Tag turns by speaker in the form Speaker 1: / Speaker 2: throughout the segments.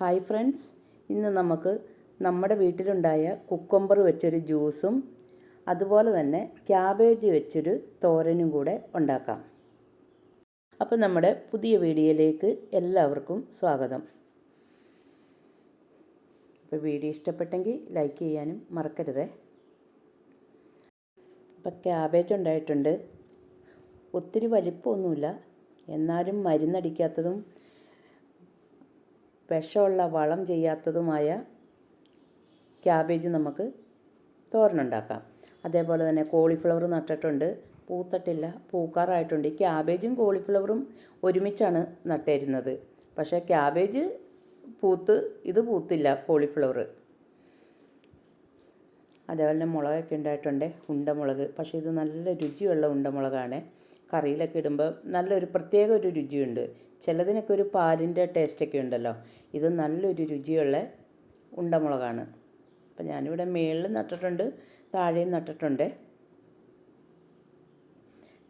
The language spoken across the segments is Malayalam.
Speaker 1: ഹായ് ഫ്രണ്ട്സ് ഇന്ന് നമുക്ക് നമ്മുടെ വീട്ടിലുണ്ടായ കുക്കമ്പർ വെച്ചൊരു ജ്യൂസും അതുപോലെ തന്നെ ക്യാബേജ് വെച്ചൊരു തോരനും കൂടെ ഉണ്ടാക്കാം. അപ്പോൾ നമ്മുടെ പുതിയ വീഡിയോയിലേക്ക് എല്ലാവർക്കും സ്വാഗതം. അപ്പോൾ വീഡിയോ ഇഷ്ടപ്പെട്ടെങ്കിൽ ലൈക്ക് ചെയ്യാനും മറക്കരുതേ. അപ്പോൾ ക്യാബേജ് ഉണ്ടായിട്ടുണ്ട്. ഒത്തിരി വലിപ്പമൊന്നുമില്ല. എന്നാലും മരുന്നടിക്കാത്തതും വിഷമുള്ള വളം ചെയ്യാത്തതുമായ ക്യാബേജ് നമുക്ക് തോരനുണ്ടാക്കാം. അതേപോലെ തന്നെ കോളിഫ്ലവർ നട്ടിട്ടുണ്ട്. പൂത്തട്ടില്ല പൂക്കാറായിട്ടുണ്ട്. ഈ ക്യാബേജും കോളിഫ്ലവറും ഒരുമിച്ചാണ് നട്ടിരുന്നത്. പക്ഷേ ക്യാബേജ് പൂത്ത് ഇത് പൂത്തില്ല കോളിഫ്ലവർ അതേപോലെ തന്നെ മുളകൊക്കെ ഉണ്ടായിട്ടുണ്ട് ഉണ്ടമുളക്. പക്ഷേ ഇത് നല്ല രുചിയുള്ള ഉണ്ടമുളകാണ്. കറിയിലൊക്കെ ഇടുമ്പോൾ നല്ലൊരു പ്രത്യേക ഒരു രുചിയുണ്ട്. ചിലതിനൊക്കെ ഒരു പാലിന്റെ ടേസ്റ്റൊക്കെ ഉണ്ടല്ലോ. ഇത് നല്ലൊരു രുചിയുള്ള ഉണ്ടമുളകാണ്. അപ്പം ഞാനിവിടെ മേളിൽ നട്ടിട്ടുണ്ട് താഴെയും നട്ടിട്ടുണ്ട്.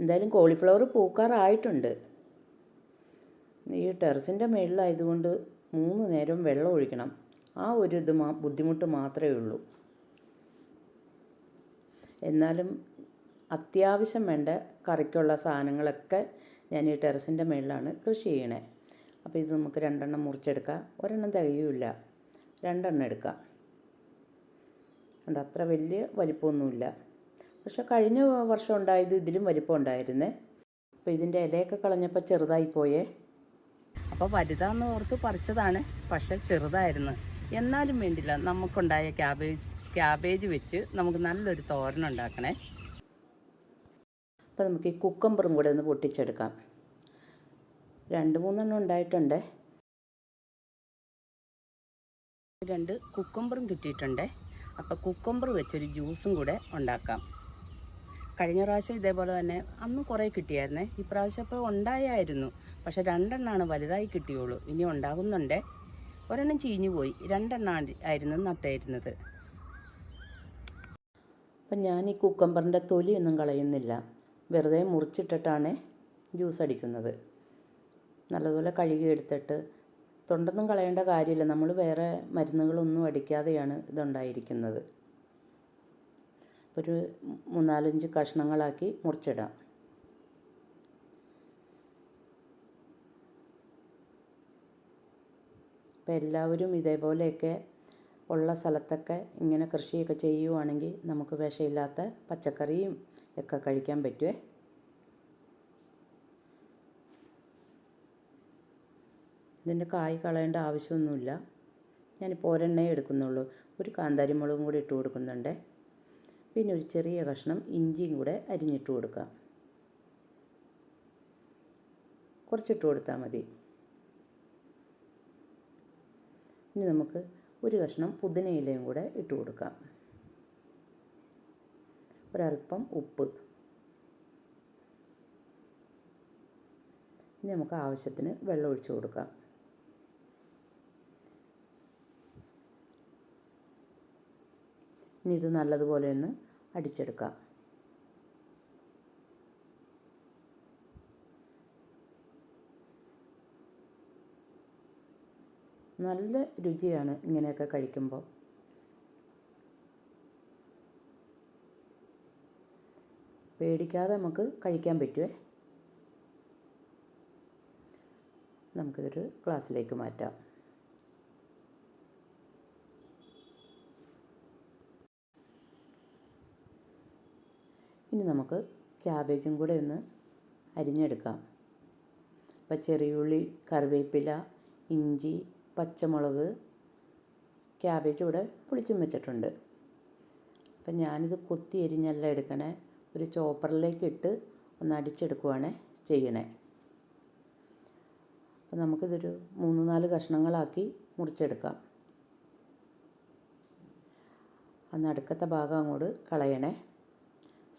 Speaker 1: എന്തായാലും കോളിഫ്ലവർ പൂക്കാറായിട്ടുണ്ട്. ഈ ടെറസിന്റെ മേളിലായതുകൊണ്ട് മൂന്ന് നേരം വെള്ളം ഒഴിക്കണം. ആ ഒരു ഇത് മാ ബുദ്ധിമുട്ട് മാത്രമേ ഉള്ളൂ. എന്നാലും അത്യാവശ്യം വേണ്ട കറിക്കുള്ള സാധനങ്ങളൊക്കെ ഞാൻ ഈ ടെറസിന്റെ മുകളിലാണ് കൃഷി ചെയ്യണേ. അപ്പോൾ ഇത് നമുക്ക് രണ്ടെണ്ണം മുറിച്ചെടുക്കാം. ഒരെണ്ണം തികയുമില്ല. രണ്ടെണ്ണം എടുക്കാം. ഉണ്ട് അത്ര വലിയ വലിപ്പമൊന്നുമില്ല. പക്ഷെ കഴിഞ്ഞ വർഷം ഉണ്ടായത് ഇതിലും വലിപ്പം ഉണ്ടായിരുന്നേ അപ്പോൾ ഇതിന്റെ ഇലയൊക്കെ കളഞ്ഞപ്പോൾ ചെറുതായി പോയേ അപ്പോൾ വലുതാന്ന് ഓർത്ത് പറിച്ചതാണ്. പക്ഷെ ചെറുതായിരുന്നു. എന്നാലും വേണ്ടില്ല. നമുക്കുണ്ടായ ക്യാബേജ് ക്യാബേജ് വെച്ച് നമുക്ക് നല്ലൊരു തോരൻ ഉണ്ടാക്കണേ. അപ്പോൾ നമുക്ക് ഈ കുക്കമ്പറും കൂടെ ഒന്ന് പൊട്ടിച്ചെടുക്കാം. രണ്ട് മൂന്നെണ്ണം ഉണ്ടായിട്ടുണ്ട്. രണ്ട് കുക്കമ്പറും കിട്ടിയിട്ടുണ്ട്. അപ്പോൾ കുക്കമ്പർ വെച്ചൊരു ജ്യൂസും കൂടെ ഉണ്ടാക്കാം. കഴിഞ്ഞ പ്രാവശ്യം ഇതേപോലെ തന്നെ അന്ന് കുറേ കിട്ടിയായിരുന്നേ. ഇപ്രാവശ്യം അപ്പോൾ ഉണ്ടായായിരുന്നു. പക്ഷെ രണ്ടെണ്ണമാണ് വലുതായി കിട്ടിയുള്ളൂ. ഇനി ഉണ്ടാകുന്നുണ്ട്. ഒരെണ്ണം ചീഞ്ഞു പോയി. രണ്ടെണ്ണം ആയിരുന്നു നട്ടായിരുന്നത്. അപ്പം ഞാൻ ഈ കുക്കമ്പറിന്റെ തൊലിയൊന്നും കളയുന്നില്ല. വെറുതെ മുറിച്ചിട്ടിട്ടാണ് ജ്യൂസ് അടിക്കുന്നത്. നല്ലതുപോലെ കഴുകി എടുത്തിട്ട് തൊണ്ടൊന്നും കളയേണ്ട കാര്യമില്ല. നമ്മൾ വേറെ മരുന്നുകളൊന്നും അടിക്കാതെയാണ് ഇതുണ്ടായിരിക്കുന്നത്. ഒരു മൂന്നാലഞ്ച് കഷ്ണങ്ങളാക്കി മുറിച്ചിടാം. അപ്പോൾ എല്ലാവരും ഇതേപോലെയൊക്കെ ഉള്ള സ്ഥലത്തൊക്കെ ഇങ്ങനെ കൃഷിയൊക്കെ ചെയ്യുവാണെങ്കിൽ നമുക്ക് വിഷമില്ലാത്ത പച്ചക്കറിയും ഒക്കെ കഴിക്കാൻ പറ്റുമേ ഇതിന്റെ കായ് കളയേണ്ട ആവശ്യമൊന്നുമില്ല. ഞാനിപ്പോൾ ഒരെണ്ണേ എടുക്കുന്നുള്ളൂ. ഒരു കാന്താരിമുളകും കൂടി ഇട്ട് കൊടുക്കുന്നുണ്ട്. പിന്നെ ഒരു ചെറിയ കഷ്ണം ഇഞ്ചിയും കൂടെ അരിഞ്ഞിട്ട് കൊടുക്കാം. കുറച്ചിട്ട് കൊടുത്താൽ മതി. ഇനി നമുക്ക് ഒരു കഷ്ണം പുതിനയിലയും കൂടെ ഇട്ട് കൊടുക്കാം. ഒരല്പം ഉപ്പ്. ഇനി നമുക്ക് ആവശ്യത്തിന് വെള്ളം ഒഴിച്ചു കൊടുക്കാം. ഇനി ഇത് നല്ലതുപോലെ ഒന്ന് അടിച്ചെടുക്കാം. നല്ല രുചിയാണ് ഇങ്ങനെയൊക്കെ കഴിക്കുമ്പോൾ. പേടിക്കാതെ നമുക്ക് കഴിക്കാൻ പറ്റുമേ നമുക്കിതൊരു ഗ്ലാസ്സിലേക്ക് മാറ്റാം. ഇനി നമുക്ക് ക്യാബേജും കൂടെ ഒന്ന് അരിഞ്ഞെടുക്കാം. അപ്പം ചെറിയുള്ളി കറിവേപ്പില ഇഞ്ചി പച്ചമുളക് ക്യാബേജ് കൂടെ പൊളിച്ചും വെച്ചിട്ടുണ്ട്. അപ്പം ഞാനിത് കൊത്തി അരിഞ്ഞല്ല എടുക്കണേ. ഒരു ചോപ്പറിലേക്ക് ഇട്ട് ഒന്ന് അടിച്ചെടുക്കുവാണ് ചെയ്യണേ. അപ്പം നമുക്കിതൊരു മൂന്ന് നാല് കഷ്ണങ്ങളാക്കി മുറിച്ചെടുക്കാം. ആ നടുക്കത്തെ ഭാഗം അങ്ങോട്ട് കളയണേ.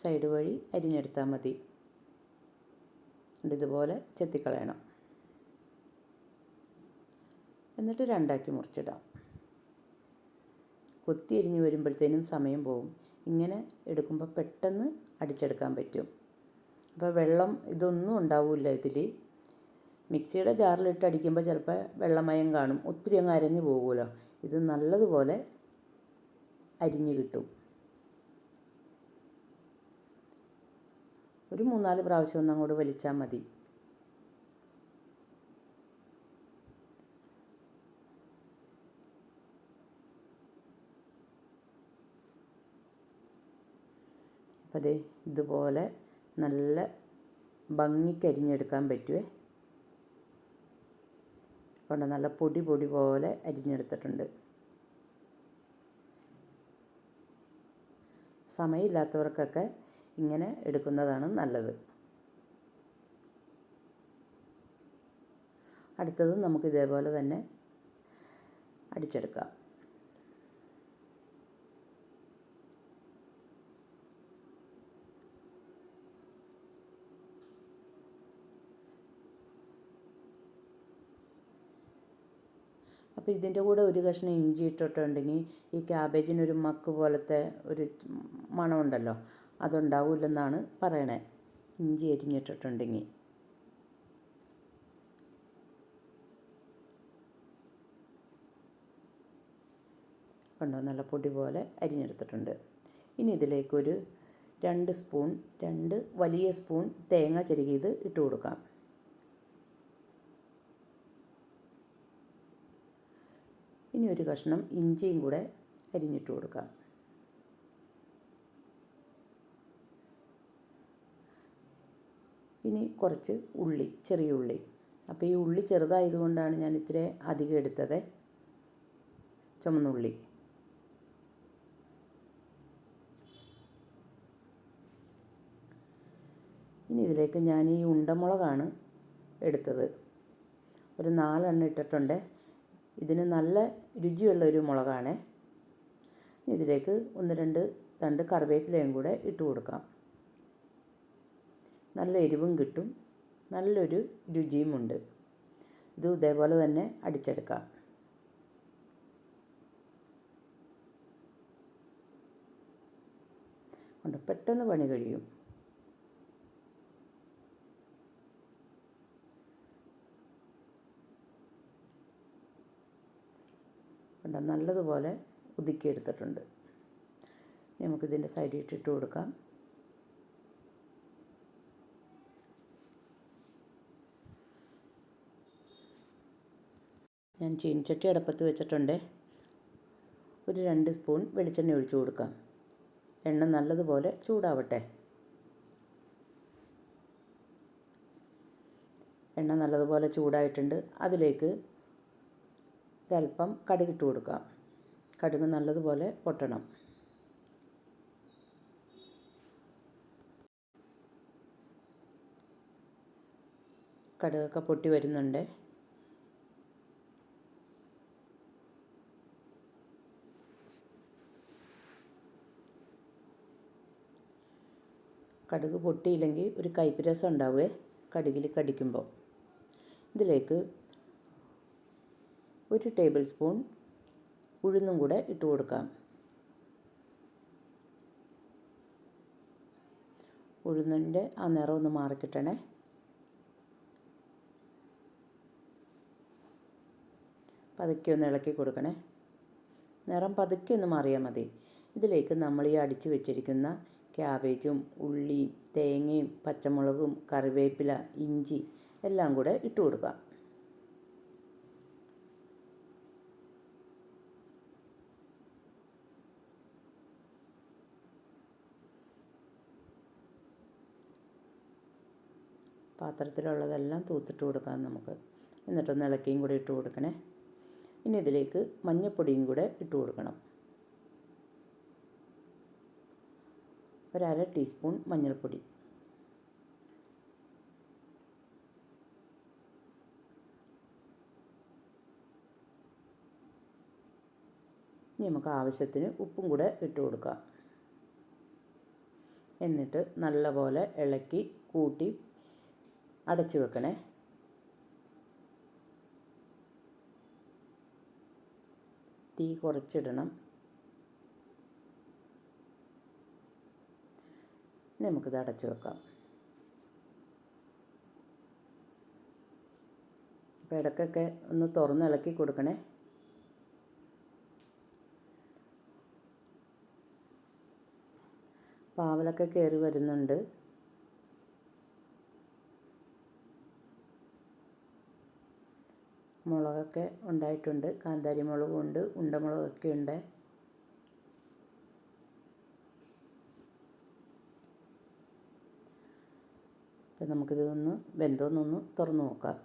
Speaker 1: സൈഡ് വഴി അരിഞ്ഞെടുത്താൽ മതി. ഇതുപോലെ ചെത്തിക്കളയണം. എന്നിട്ട് രണ്ടാക്കി മുറിച്ചിടാം. കൊത്തി എരിഞ്ഞ് വരുമ്പോഴത്തേനും സമയം പോകും ഇങ്ങനെ എടുക്കുമ്പോൾ പെട്ടെന്ന് അടിച്ചെടുക്കാൻ പറ്റും. അപ്പോൾ വെള്ളം ഇതൊന്നും ഉണ്ടാവില്ല ഇതിൽ മിക്സിയുടെ ജാറിലിട്ട് അടിക്കുമ്പോൾ ചിലപ്പോൾ വെള്ളമയം കാണും. ഒത്തിരി അങ്ങ് അരഞ്ഞു പോകുമല്ലോ ഇത് നല്ലതുപോലെ അരിഞ്ഞു കിട്ടും. ഒരു മൂന്നാൽ പ്രാവശ്യം ഒന്നും അങ്ങോട്ട് വലിച്ചാൽ മതി. അപ്പോൾ ഇതുപോലെ നല്ല ഭംഗിക്കരിഞ്ഞെടുക്കാൻ പറ്റുമേ കൊണ്ട് നല്ല പൊടി പൊടി പോലെ അരിഞ്ഞെടുത്തിട്ടുണ്ട്. സമയമില്ലാത്തവർക്കൊക്കെ ഇങ്ങനെ എടുക്കുന്നതാണ് നല്ലത്. അടുത്തത് നമുക്ക് ഇതേപോലെ തന്നെ അടിച്ചെടുക്കാം. അപ്പോൾ ഇതിന്റെ കൂടെ ഒരു കഷ്ണം ഇഞ്ചി ഇട്ടിട്ടുണ്ടെങ്കിൽ ഈ ക്യാബേജിനൊരു മക്ക് പോലത്തെ ഒരു മണമുണ്ടല്ലോ അതുണ്ടാവില്ലെന്നാണ് പറയണേ. ഇഞ്ചി അരിഞ്ഞിട്ടിട്ടുണ്ടെങ്കിൽ. കണ്ടോ? നല്ല പൊടി പോലെ അരിഞ്ഞെടുത്തിട്ടുണ്ട്. ഇനി ഇതിലേക്കൊരു രണ്ട് സ്പൂൺ രണ്ട് വലിയ സ്പൂൺ തേങ്ങ ചെരുകിയത് ഇട്ട് കൊടുക്കാം. ഇനി ഒരു കഷ്ണം ഇഞ്ചിയും കൂടെ അരിഞ്ഞിട്ട് കൊടുക്കാം. ഇനി കുറച്ച് ഉള്ളി ചെറിയ ഉള്ളി. അപ്പോൾ ഈ ഉള്ളി ചെറുതായതുകൊണ്ടാണ് ഞാൻ ഇത്തിരി അധികം എടുത്തത്. ചുമന്നുള്ളി. ഇനി ഇതിലേക്ക് ഞാൻ ഈ ഉണ്ടമുളകാണ് എടുത്തത്. ഒരു നാലെണ്ണം ഇട്ടിട്ടുണ്ട്. ഇതിന് നല്ല രുചിയുള്ള ഒരു മുളകാണ്. ഇതിലേക്ക് ഒന്ന് രണ്ട് തണ്ട് കറിവേപ്പിലയും കൂടെ ഇട്ട് കൊടുക്കാം. നല്ല എരിവും കിട്ടും. നല്ലൊരു രുചിയുമുണ്ട്. ഇത് ഇതേപോലെ തന്നെ അടിച്ചെടുക്കാം. കൊണ്ട് പെട്ടെന്ന് പണി കഴിയും. കണ്ട? നല്ലതുപോലെ ഒതുക്കിയെടുത്തിട്ടുണ്ട്. നമുക്കിതിന്റെ സൈഡിൽ ഇട്ടിട്ട് കൊടുക്കാം. ഞാൻ ചീനിച്ചട്ടി അടുപ്പത്ത് വെച്ചിട്ടുണ്ട്. ഒരു രണ്ട് സ്പൂൺ വെളിച്ചെണ്ണ ഒഴിച്ചു കൊടുക്കാം. എണ്ണ നല്ലതുപോലെ ചൂടാവട്ടെ. എണ്ണ നല്ലതുപോലെ ചൂടായിട്ടുണ്ട്. അതിലേക്ക് ഒരല്പം കടുകിട്ട് കൊടുക്കുക കടുക് നല്ലതുപോലെ പൊട്ടണം. കടുകൊക്കെ പൊട്ടി വരുന്നുണ്ട്. കടുക് പൊട്ടിയില്ലെങ്കിൽ ഒരു കയ്പ്പ് രസം ഉണ്ടാവുമേ കടുകിൽ കടിക്കുമ്പോൾ. ഇതിലേക്ക് ഒരു ടേബിൾ സ്പൂൺ ഉഴുന്നും കൂടെ ഇട്ട് കൊടുക്കാം. ഉഴുന്നിന്റെ ആ നിറം ഒന്ന് മാറിക്കിട്ടണേ. പതുക്കെ ഒന്ന് ഇളക്കി കൊടുക്കണേ. നിറം പതുക്കെ ഒന്ന് മാറിയാൽ മതി. ഇതിലേക്ക് നമ്മൾ ഈ അടിച്ചു വെച്ചിരിക്കുന്ന ക്യാബേജും ഉള്ളിയും തേങ്ങയും പച്ചമുളകും കറിവേപ്പില ഇഞ്ചി എല്ലാം കൂടെ ഇട്ട് കൊടുക്കാം. പാത്രത്തിലുള്ളതെല്ലാം തൂത്തിട്ട് കൊടുക്കാം നമുക്ക്. എന്നിട്ടൊന്ന് ഇളക്കിയും കൂടി ഇട്ട് കൊടുക്കണേ. ഇനി ഇതിലേക്ക് മഞ്ഞൾപ്പൊടിയും കൂടെ ഇട്ട് കൊടുക്കണം. ഒരര ടീസ്പൂൺ മഞ്ഞൾപ്പൊടി. ഇനി നമുക്ക് ആവശ്യത്തിന് ഉപ്പും കൂടെ ഇട്ട് കൊടുക്കാം. എന്നിട്ട് നല്ലപോലെ ഇളക്കി കൂട്ടി അടച്ചു വെക്കണേ. തീ കുറച്ചിടണം. നമുക്കിത് അടച്ചു വെക്കാം. അപ്പോൾ ഇടയ്ക്കൊക്കെ ഒന്ന് തുറന്നിളക്കി കൊടുക്കണേ. പാവലൊക്കെ കയറി വരുന്നുണ്ട്. മുളകൊക്കെ ഉണ്ടായിട്ടുണ്ട്. കാന്താരി മുളകും ഉണ്ട് ഉണ്ടമുളകൊക്കെ ഉണ്ട്. അപ്പം നമുക്കിതൊന്ന് വെന്തോന്നൊന്ന് തുറന്നു നോക്കാം.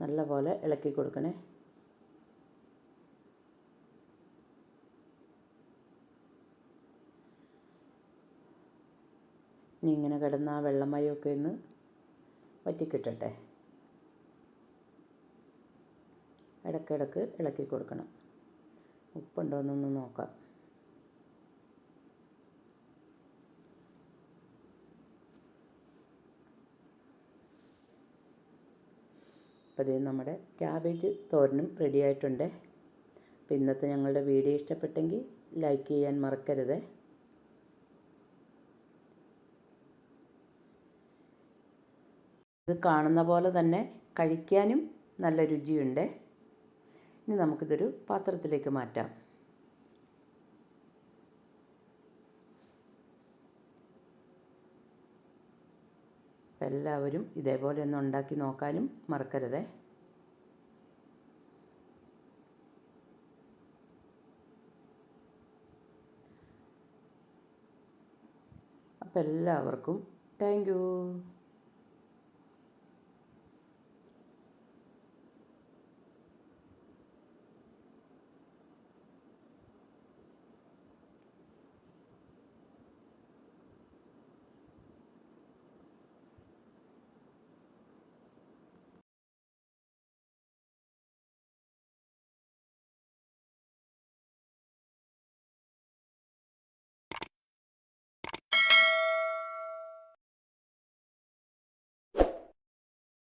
Speaker 1: നല്ല പോലെ ഇളക്കി കൊടുക്കണേ. ഇനി ഇങ്ങനെ കിടന്ന ആ വെള്ളമയമൊക്കെ ഒന്ന് വറ്റിക്കിട്ടട്ടെ. ഇടയ്ക്കിടയ്ക്ക് ഇളക്കി കൊടുക്കണം. ഉപ്പുണ്ടോ എന്നൊന്ന് നോക്കാം. അപ്പോൾ ഇത് നമ്മുടെ ക്യാബേജ് തോരനും റെഡി ആയിട്ടുണ്ട്. അപ്പോൾ ഇന്നത്തെ ഞങ്ങളുടെ വീഡിയോ ഇഷ്ടപ്പെട്ടെങ്കിൽ ലൈക്ക് ചെയ്യാൻ മറക്കരുത്. ഇത് കാണുന്ന പോലെ തന്നെ കഴിക്കാനും നല്ല രുചിയുണ്ട്. ഇനി നമുക്കിതൊരു പാത്രത്തിലേക്ക് മാറ്റാം. എല്ലാവരും ഇതേപോലെ ഒന്ന് ഉണ്ടാക്കി നോക്കാനും മറക്കരുതേ. അപ്പോൾ എല്ലാവർക്കും താങ്ക്